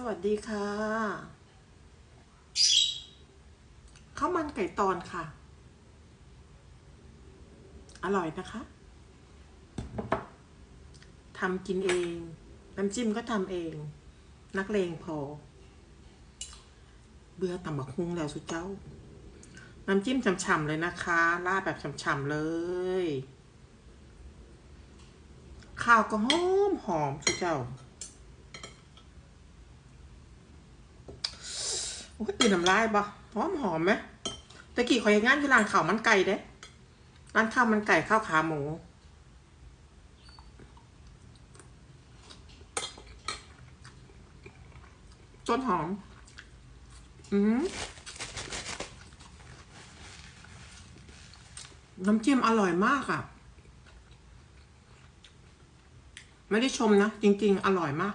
สวัสดีค่ะ ข้าวมันไก่ตอนค่ะ อร่อยนะคะทำกินเอง น้ำจิ้มก็ทำเอง นักเลงพอ เบื่อตำบักฮุงแล้วสุดเจ้า น้ำจิ้มฉ่ำๆเลยนะคะราดแบบฉ่ำๆเลย ข้าวก็หอมหอมสุดเจ้า โอ้ยตื่นน้ำลายบ่หอมหอมไหมตะกี้ขอยงานอยู่ร้านข้าวมันไก่เด้ร้านข้าวมันไก่ข้าวขาหมู ต้นหอม อืมน้ำจิ้มอร่อยมากอะ่ะ ไม่ได้ชมนะ จริง ๆ อร่อยมาก